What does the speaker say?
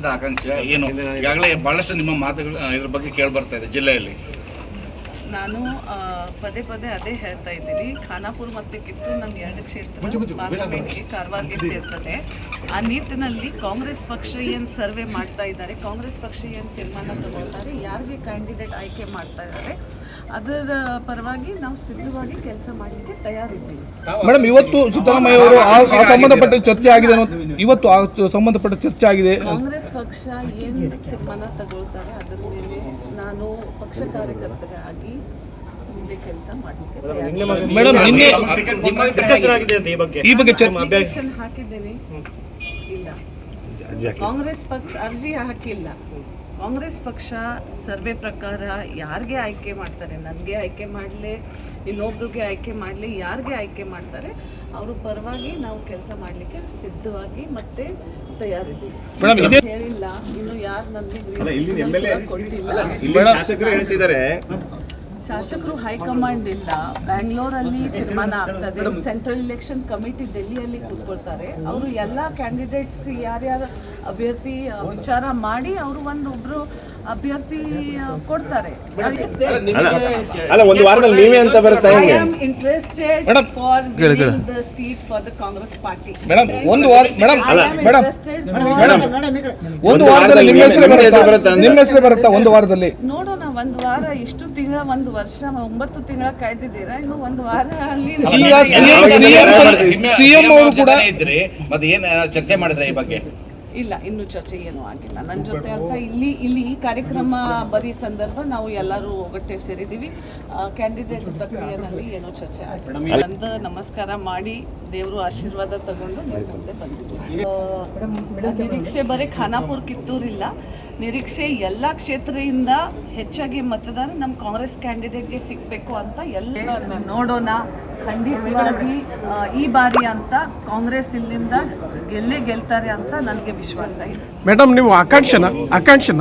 ಕಾಂಗ್ರೆಸ್ಸಿಂದ ಆಕಾಂಕ್ಷೆ. ಏನು ಈಗಾಗಲೇ ಬಹಳಷ್ಟು ನಿಮ್ಮ ಮಾತುಗಳು ಇದ್ರ ಬಗ್ಗೆ ಕೇಳಿ ಬರ್ತಾ ಇದೆ ಜಿಲ್ಲೆಯಲ್ಲಿ. ನಾನು ಪದೇ ಪದೇ ಅದೇ ಹೇಳ್ತಾ ಇದ್ದೀನಿ. ಖಾನಾಪುರ ಮತ್ತು ಕಿತ್ತೂರು ನಮ್ಮ ಎರಡು ಕ್ಷೇತ್ರ ಪಾರ್ಲಿಮೆಂಟ್ಗೆ ಕಾರವಾರ್ಗೆ ಸೇರ್ತದೆ. ಆ ನಿಟ್ಟಿನಲ್ಲಿ ಕಾಂಗ್ರೆಸ್ ಪಕ್ಷ ಏನು ಸರ್ವೆ ಮಾಡ್ತಾ ಇದ್ದಾರೆ? ಕಾಂಗ್ರೆಸ್ ಪಕ್ಷ ಏನು ತೀರ್ಮಾನ ತಗೊಳ್ತಾರೆ? ಯಾರಿಗೆ ಕ್ಯಾಂಡಿಡೇಟ್ ಆಯ್ಕೆ ಮಾಡ್ತಾ ಇದ್ದಾರೆ? ಅದರ ಪರವಾಗಿ ನಾವು ಸಿದ್ಧವಾಗಿ ಕೆಲಸ ಮಾಡಲಿಕ್ಕೆ ತಯಾರಿದ್ದೀವಿ. ಮೇಡಮ್ ಇವತ್ತು ಸಿದ್ದರಾಮಯ್ಯ ಅವರು ಸಂಬಂಧಪಟ್ಟ ಚರ್ಚೆ ಆಗಿದೆ ಇವತ್ತು ಆ ಸಂಬಂಧಪಟ್ಟ ಚರ್ಚೆ ಆಗಿದೆ. ಕಾಂಗ್ರೆಸ್ ಪಕ್ಷ ಏನು ತೀರ್ಮಾನ ತಗೊಳ್ತಾರೆ ಅದರ ಮೇಲೆ ನಾನು ಪಕ್ಷ ಕಾರ್ಯಕರ್ತರಾಗಿ ಮುಂದೆ ಕೆಲಸ ಮಾಡಲಿಕ್ಕೆ ತಯಾರಿ ಮೇಡಮ್ ನಿನ್ನೆ ಆಗಿದೆ ಅಂತ ಈ ಬಗ್ಗೆ. ಈ ಬಗ್ಗೆ ಚರ್ಚೆ ಅಪ್ಲಿಕೇಶನ್ ಹಾಕಿದ್ದೇನೆ. ಇಲ್ಲ. ಕಾಂಗ್ರೆಸ್ ಪಕ್ಷ ಅರ್ಜಿ ಹಾಕಿಲ್ಲ. ಕಾಂಗ್ರೆಸ್ ಪಕ್ಷ ಸರ್ವೆ ಪ್ರಕಾರ ಯಾರಿಗೆ ಆಯ್ಕೆ ಮಾಡ್ತಾರೆ? ನನಗೆ ಆಯ್ಕೆ ಮಾಡಲಿ ಇನ್ನೊಬ್ರಿಗೆ ಆಯ್ಕೆ ಮಾಡಲಿ ಯಾರಿಗೆ ಆಯ್ಕೆ ಮಾಡ್ತಾರೆ? ಅವ್ರ ಪರವಾಗಿ ನಾವು ಕೆಲಸ ಮಾಡಲಿಕ್ಕೆ ಸಿದ್ಧವಾಗಿ ಮತ್ತೆ ತಯಾರಿದ್ದೀವಿ. ಹೇಳಿಲ್ಲ. ಇನ್ನು ಯಾರು ನನಗೆ ಶಾಸಕರು ಹೇಳ್ತಿದ್ದಾರೆ. ಶಾಸಕರು ಹೈಕಮಾಂಡ್ ಇಲ್ಲ. ಬ್ಯಾಂಗ್ಳೂರಲ್ಲಿ ತೀರ್ಮಾನ ಆಗ್ತದೆ. ಸೆಂಟ್ರಲ್ ಇಲೆಕ್ಷನ್ ಕಮಿಟಿ ಡೆಲ್ಲಿಯಲ್ಲಿ ಕೂತ್ಕೊಳ್ತಾರೆ. ಅವರು ಎಲ್ಲ ಕ್ಯಾಂಡಿಡೇಟ್ಸ್ ಯಾರ್ಯಾರ ಅಭ್ಯರ್ಥಿ ವಿಚಾರ ಮಾಡಿ ಅವರು ಒಂದೊಬ್ರು ಒಬ್ರು ಅಭ್ಯರ್ಥಿ ಕೊಡ್ತಾರೆ ಅಲ್ಲ ಒಂದು ವಾರದಲ್ಲಿ ನೀವೇ ಅಂತ ಬರುತ್ತೆ I am interested for. The seat for the Congress party madam ಒಂದು ವಾರ ಮೇಡಮ್ ಮೇಡಮ್ ಮೇಡಮ್ ಒಂದು ವಾರದಲ್ಲಿ ನಿಮ್ಮ ಹೆಸರೇ ನಿಮ್ಮ ಹೆಸರು ಬರುತ್ತಾ ಬರುತ್ತಾ? ನಿಮ್ಮ ಹೆಸರು ಬರುತ್ತಾ ಒಂದು ವಾರದಲ್ಲಿ ನೋಡೋಣ ಒಂದು ವಾರ ಇಷ್ಟು ತಿಂಗಳ ಒಂದು ವರ್ಷ ಒಂಬತ್ತು ತಿಂಗಳ ಕಾಯ್ದಿದ್ದೀರಾ ಇನ್ನು ಒಂದು ವಾರ ಅಲ್ಲಿ ಸಿಎಂ ಸಿಎಂ ಅವರು ಕೂಡ ಇದ್ರೆ ಮತ್ತೆ ಏನು ಚರ್ಚೆ ಮಾಡಿದ್ರೆ ಈ ಬಗ್ಗೆ ಇಲ್ಲ ಇನ್ನು ಚರ್ಚೆ ಏನೂ ಆಗಿಲ್ಲ. ನನ್ನ ಜೊತೆ ಅಂತ ಇಲ್ಲಿ ಇಲ್ಲಿ ಈ ಕಾರ್ಯಕ್ರಮ ಬರೀ ಸಂದರ್ಭ ನಾವು ಎಲ್ಲರೂ ಒಗಟ್ಟೆ ಸೇರಿದ್ದೀವಿ. ಕ್ಯಾಂಡಿಡೇಟ್ ಪ್ರಕ್ರಿಯೆನಲ್ಲಿ ಏನೋ ಚರ್ಚೆ ಆಗಿಲ್ಲ. ಬಂದು ನಮಸ್ಕಾರ ಮಾಡಿ ದೇವರು ಆಶೀರ್ವಾದ ತಗೊಂಡು ನಿಮ್ಮ ಮುಂದೆ ಬಂದಿದ್ದೀವಿ ನಿರೀಕ್ಷೆ ಬರೀ ಖಾನಾಪುರ ಕಿತ್ತೂರಿಲ್ಲ. ನಿರೀಕ್ಷೆ ಎಲ್ಲ ಕ್ಷೇತ್ರದಿಂದ ಹೆಚ್ಚಾಗಿ ಮತದಾನ ನಮ್ಮ ಕಾಂಗ್ರೆಸ್ ಕ್ಯಾಂಡಿಡೇಟ್ಗೆ ಸಿಗಬೇಕು ಅಂತ ಎಲ್ಲ ನೋಡೋಣ. ಖಂಡಿತವಾಗಿ ಈ ಬಾರಿ ಅಂತ ಕಾಂಗ್ರೆಸ್ ಇಲ್ಲಿಂದ ಗೆಲ್ಲೇ ಗೆಲ್ತಾರೆ ಅಂತ ನನಗೆ ವಿಶ್ವಾಸ ಇದೆ. ಮೇಡಮ್ ನೀವು ಆಕಾಂಕ್ಷನ? ಆಕಾಂಕ್ಷನ.